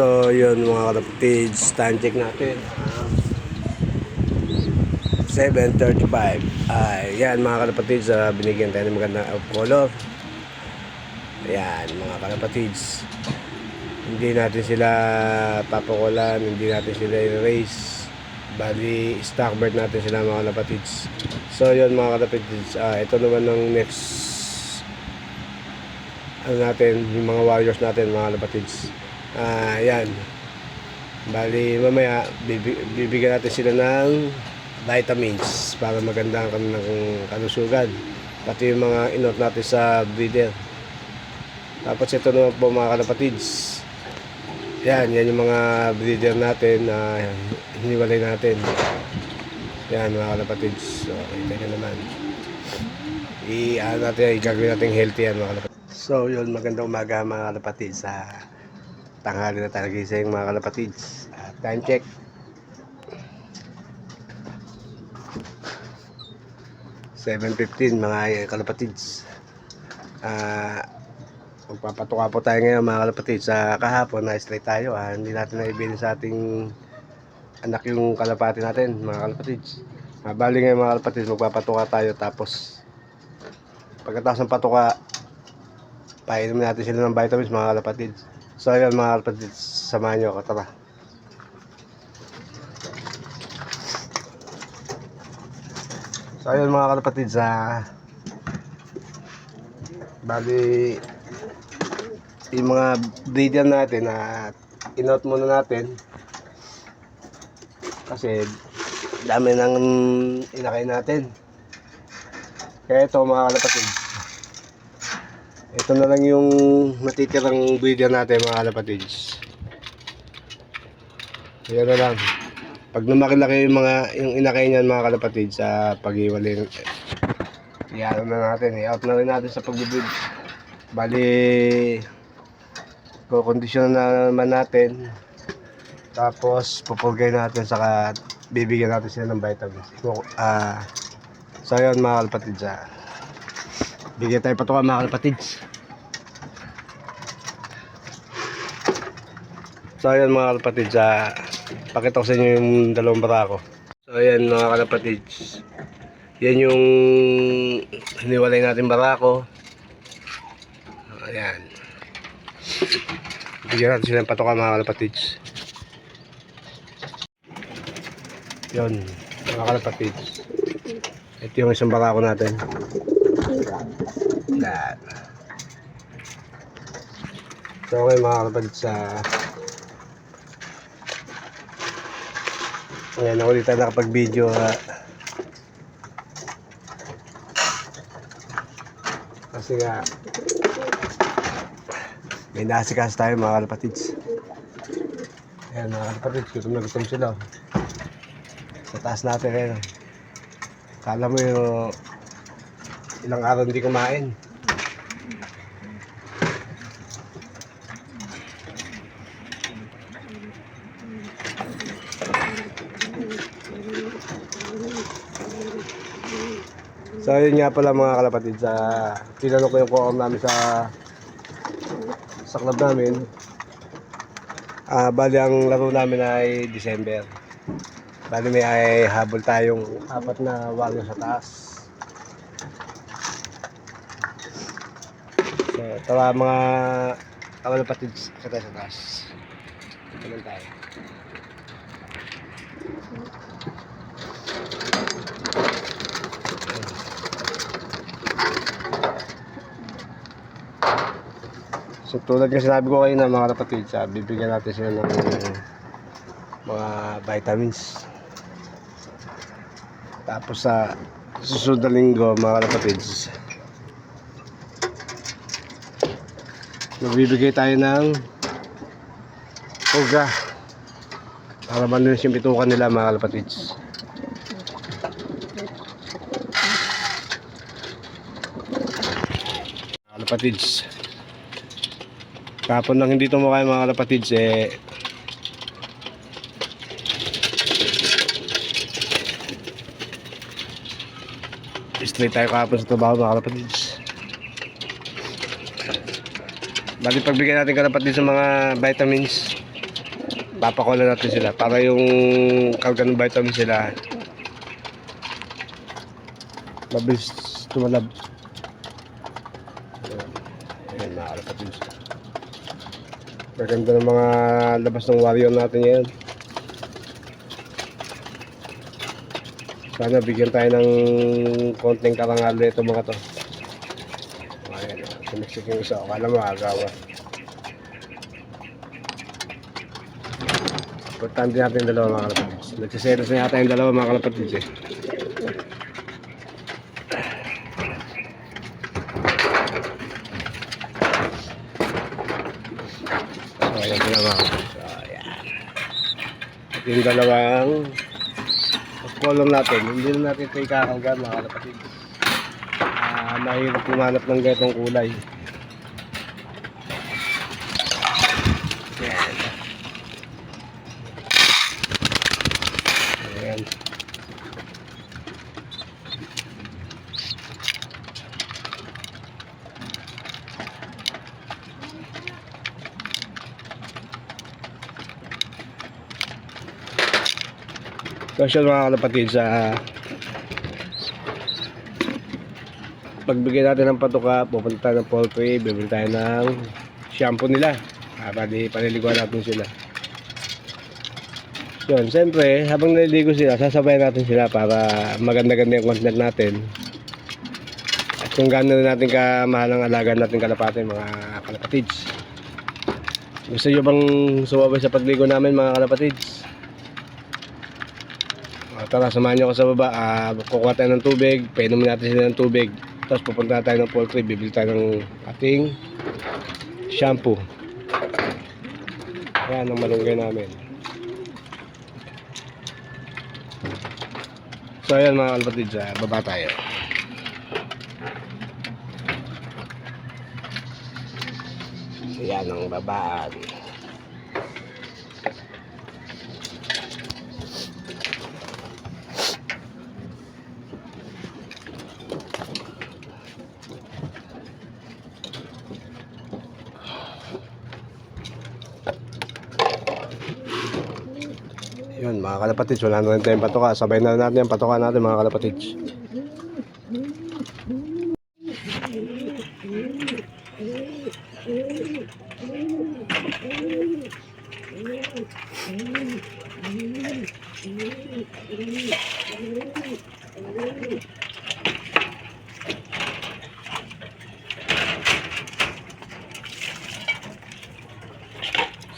So, yun mga kapatids, time check natin. Ah, 7.35. Ay, yan mga kalapatids, ah, binigyan tayo ng magandang of color. Ayan, mga kalapatids. Hindi natin sila papakulan, hindi natin sila erase. Bali, stock bird natin sila mga kalapatids. So, yun mga kalapatids, ah, ito naman ng next ano natin, yung mga warriors natin, mga kalapatids. Ah, yan. Bali, mamaya, bibi- bibigyan natin sila ng vitamins para maganda ang kanilang kalusugan. Pati yung mga inot natin sa breeder. Tapos ito naman po mga kalapatids. Yan, yan yung mga breeder natin na hiniwalay natin. Yan mga kalapatids. So, kita naman. I-ano natin, igagawin natin healthy yan mga kalapatids. So, yun, magandang umaga mga kalapatids. Sa tanghali na talaga yung mga kalapatids. At time check. Seven fifteen mga kalapatids. Ah, magpapatuka po tayo ngayon mga kalapatids. Sa kahapon na straight tayo. Ah, hindi natin naibili sa ating anak yung kalapati natin mga kalapatids. Ah, bali ngayon mga kalapatids, magpapatuka tayo tapos pagkatapos ng patuka, painom natin sila ng vitamins mga kalapatids. So ayun mga kalapatids, samahan nyo ako, tara. So ayun mga kalapatids, ah, bali yung mga breeder natin na inout muna natin kasi dami nang inakay natin. Kaya ito mga kalapatids, ito na lang yung natitirang breeder natin mga kalapatids. Yan na lang. Pag lumaki-laki yung mga yung inakay niyan mga kalapatids sa pag-iwalay Iyan na natin, i-out na rin natin sa pagbibid. Bali, kukondisyon na naman natin. Tapos, pupulgay natin, saka bibigyan natin sila ng vitamins. Ah, so yun mga kalapatids. Ah. Bigyan tayo patuka mga kalapatids. So ayan mga kalapatids, ah, pakita ko sa inyo yung dalawang barako. So ayan mga kalapatids, yan yung hiniwalay natin barako. Ayan. Bigyan natin sila ng patuka mga kalapatids. Yun, mga kalapatids. Ito yung isang barako natin. Yan. So okay mga sa Ngayon ako ulit tayo nakapag-video. ah. Kasi nga, may nasikas tayo mga kalapatids. Ayan mga kalapatids, gutom na gutom sila. Sa taas natin ngayon. Kala mo yung ilang araw hindi kumain. So yun nga pala mga kalapatid sa tinanong ko yung co namin sa sa club namin. Ah, bali ang laro namin ay December. Bali may ay habol tayong apat na warrior sa taas. So tara mga kalapatid sa taas sa taas. Ito tayo. So tulad ng sinabi ko kayo na mga kapatid, sa bibigyan natin sila ng mga vitamins. Tapos sa susunod na linggo mga kapatid, magbibigay tayo ng uga para manulis yung bitukan nila mga kalapatids. Mga kalapatids. Kapon lang hindi tumukha yung mga kalapatids eh straight tayo kahapon sa trabaho mga kalapatids Bali pagbigyan natin kalapatids sa mga vitamins papakulan natin sila para yung karga ng vitamin sila mabilis tumalab. Ayan, Ayan mga kalapatids. Maganda ng mga labas ng warrior natin ngayon. Sana bigyan tayo ng konting karangal nito mga to. Ayan, sumiksik yung isa. Akala mo agawa. Importante natin yung dalawa mga kalapatids. Nagsiselos na yata yung dalawa mga kalapatids eh. So, ayan sila mga. So, ayan. At yung dalawang column natin, hindi na natin ito ikakarga mga kalapatids. Ah, mahirap pumanap ng ganitong kulay. Ayan. Ayan. So siya mga kalapatid sa pagbigay natin ng patuka, pupunta tayo ng poultry, bibili tayo ng shampoo nila. Ah, pwede paliliguan natin sila. Yun, siyempre, habang naliligo sila, sasabayan natin sila para maganda-ganda yung content natin. At kung gaano na natin kamahal ang alaga natin kalapatin, mga kalapatids. Gusto nyo bang sumabay sa pagligo namin, mga kalapatids? Ah, tara, samahan nyo ako sa baba. Ah, kukuha tayo ng tubig, painumin natin sila ng tubig. Tapos pupunta tayo ng poultry, bibili tayo ng ating shampoo. Ayan ang malunggay namin. So ayan mga kalapatids, ah, baba tayo. Ayan ang babaan. Yun mga kalapatids, wala na rin tayong patoka. Sabay na natin yung patoka natin mga kalapatids.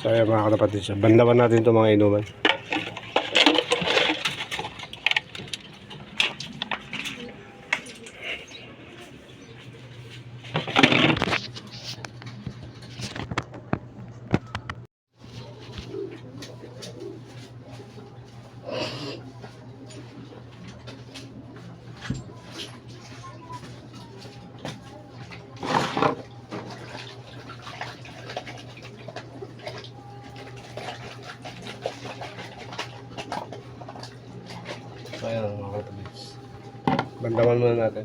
So ayan mga kalapatids, bandawan natin itong mga inuman. Bandawan muna natin.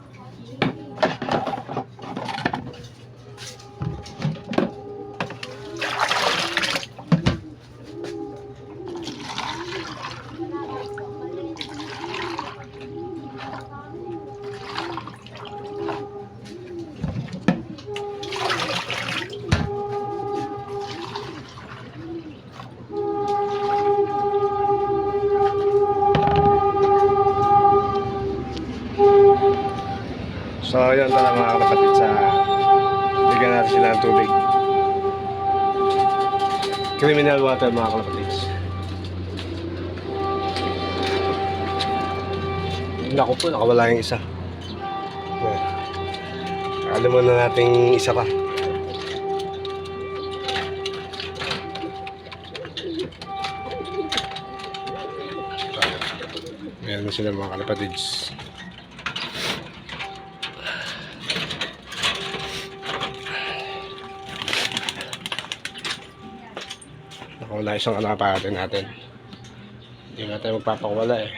So yun tara mga kapatid sa bigyan natin sila ng tubig. Criminal water mga kapatid. Naku po, nakawala yung isa. Alam mo na nating isa pa. Meron sila mga kalapatids. Nakawala isang kalapate natin. Hindi na tayo eh.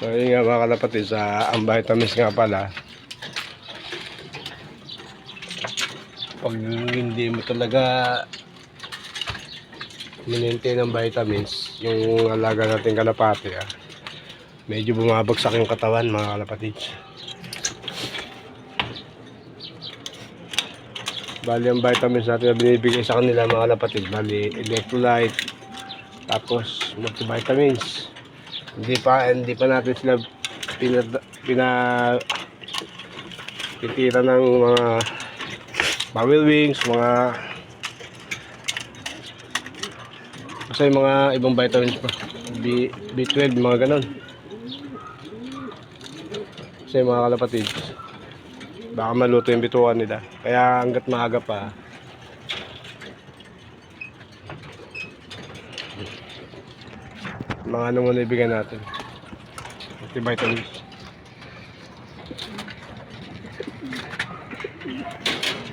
So yun nga mga kalapatid sa ang vitamins nga pala pag hindi mo talaga minintay ng vitamins yung alaga natin kalapati ah, medyo bumabagsak yung katawan mga kalapatid bali ang vitamins natin na binibigay sa kanila mga kalapatid bali electrolyte tapos multivitamins. Hindi pa hindi pa natin sila pina, pina titira ng mga bawel wings, mga kasi mga ibang vitamins pa. B, B12, mga ganon. Kasi mga kalapatid baka maluto yung bituan nila. Kaya hanggat maaga pa mga ano muna ibigay natin. Multivitamins.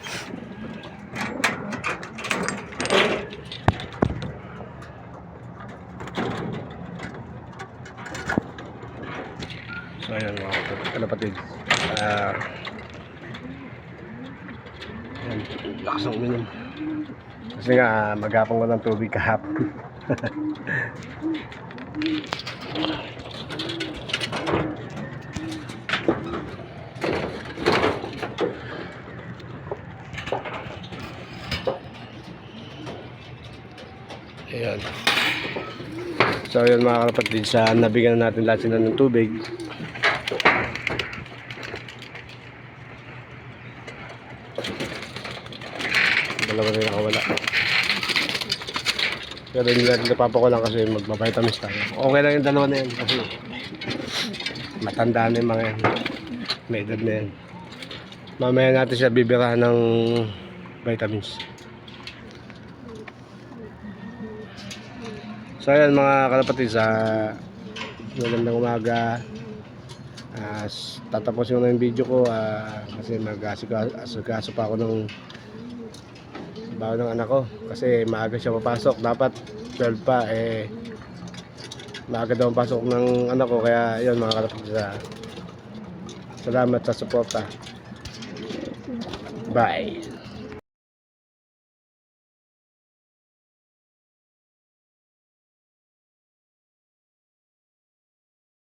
so ayan mga kalapatid ah ayan, lakas ng uminom kasi nga magapang ko ng tubig kahapon. Ayan. So yun mga kapatid, sa nabigyan na natin lahat sila ng tubig. Dalawa na nakawala. Pero hindi natin napapakulang kasi magpa-vitamins tayo. Okay lang yung dalawa na yan kasi matanda na yung mga yan. May edad na yan. Mamaya natin siya bibirahan ng vitamins. So ayan mga kalapatid sa magandang umaga. Ah, s- tatapusin ko na yung video ko ah, kasi mag-asikaso pa ako ng bago ng anak ko kasi maaga siya papasok. Dapat 12 pa eh maaga daw ang pasok ng anak ko. Kaya yun mga kalapatid sa salamat sa suporta. Bye